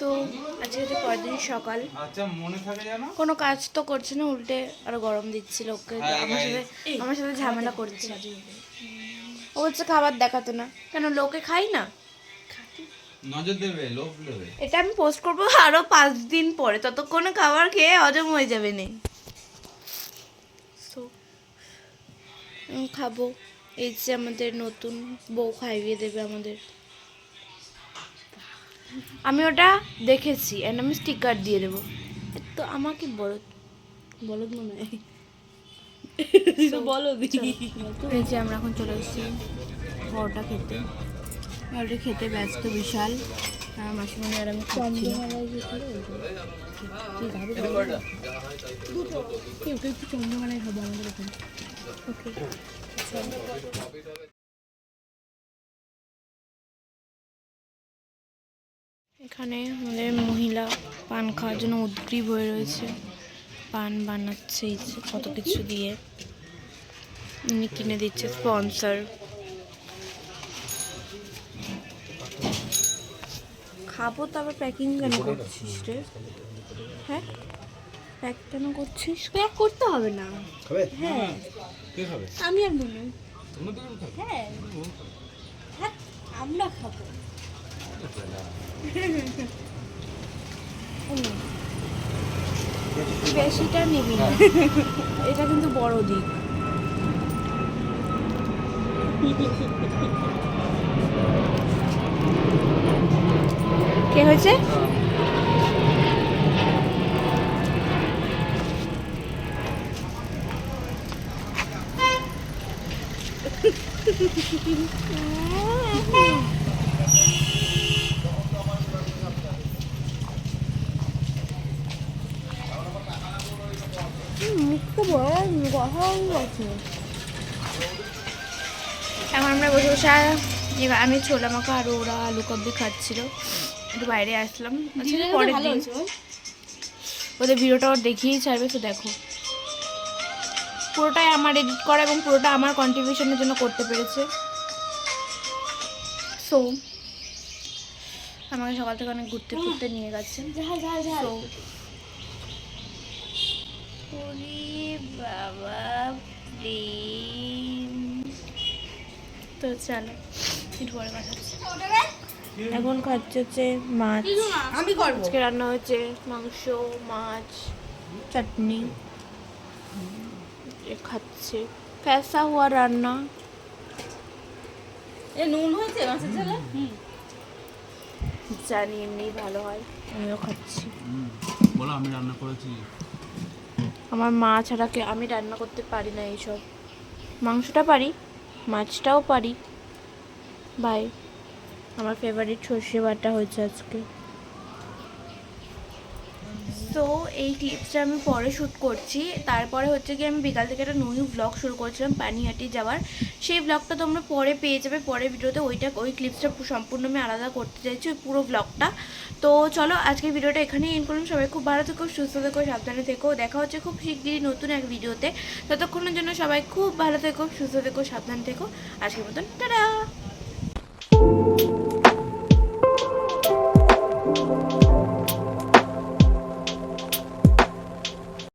তো আজকে হচ্ছে পরের সকাল। আচ্ছা মনে থাকে জানো কোনো কাজ তো করছে না উল্টে আরও গরম দিচ্ছিল ওকে। হ্যাঁ, আমার সাথে হ্যাঁ। আমার সাথে ঝামেলা করছে। ও হচ্ছে খাবার দেখাতো না। কেন লোকে খাই না? নজর দেবে লোভ দেবে। এটা আমি পোস্ট করব আরও পাঁচ দিন পরে। ততক্ষণে খাবার খেয়ে হজম হয়ে যাবে নেই খাব। এই যে আমাদের নতুন বউ খাইয়ে দেবে আমাদের। আমি ওটা দেখেছি অ্যান্ড আমি স্টিকার দিয়ে দেবো। তো আমাকে বলো বলো মনে হয় বলো এই যে আমরা এখন চলে এসেছি পরোটা খেতে। অলরেডি খেতে ব্যস্ত বিশাল। মাসিমণি আর আমি খাচ্ছি। ওকে একটু চন্দ্রমালায় হবে আমাদের ওখানে। এখানে আমাদের মহিলা পান খাওয়ার জন্য উদ্গ্রীব হয়ে রয়েছে। পান বানাচ্ছে কত কিছু দিয়ে। উনি কিনে দিচ্ছে স্পন্সর। খাব, তারপর প্যাকিং কেন করছিস রে? হ্যাঁ? প্যাক কেন করছিস? প্যাক করতে হবে না। হ্যাঁ। কে খাবে? আমি আর মনে। তোমরা দুজন খাবে। হ্যাঁ। হ্যাঁ আমরা খাব। বেশিটা নিবি না। এটা কিন্তু বড় দিক। কে হয়েছে? মুখটা বড় কথা আছে এখন আমরা বসে বসে এবার আমি ছোলা মাখা আর ওরা আলু কাবলি খাচ্ছিল। একটু বাইরে আসলাম। আজকে পরের দিন। ওদের ভিডিওটা ওর দেখিয়েই ছাড়বে তো দেখো। পুরোটাই আমার এডিট করা এবং পুরোটা আমার কন্ট্রিবিউশনের জন্য করতে পেরেছে। সো আমাকে সকাল থেকে অনেক ঘুরতে ঘুরতে নিয়ে গেছে। বাবা তো চলো একটু পরে কথা হচ্ছে। এখন খাচ্ছে হচ্ছে মাছ। আমি করব। আজকে রান্না হচ্ছে মাংস মাছ চাটনি। খাচ্ছে। ফ্যাসা হওয়া রান্না। এ নুন হয়েছে মাছের ঝালে? জানি এমনি ভালো হয়। আমিও খাচ্ছি। বলো আমি রান্না করেছি। আমার মা ছাড়া কে আমি রান্না করতে পারি না এইসব। মাংসটা পারি মাছটাও পারি। বাই আমার ফেভারিট সর্ষে বাটা হয়েছে আজকে। তো এই ক্লিপসটা আমি পরে শ্যুট করছি। তারপরে হচ্ছে কি আমি বিকাল থেকে একটা নিউ ব্লগ শুরু করেছিলাম, পানিহাটি যাওয়ার। সেই ব্লগটা তোমরা পরে পেয়ে যাবে, পরের ভিডিওতে ওইটা, ওই ক্লিপসটা সম্পূর্ণ আমি আলাদা করতে চাইছি, ওই পুরো ব্লগটা তো চলো, আজকের ভিডিওটা এখানেই এন্ড করলাম। সবাই খুব ভালো থেকো, সুস্থ থেকো, সাবধানে থেকো। দেখা হচ্ছে খুব শিগগিরই নতুন এক ভিডিওতে ততক্ষণের জন্য সবাই খুব ভালো থেকো, সুস্থ থেকো, সাবধানে থেকো। আজকের মতন, টাটা!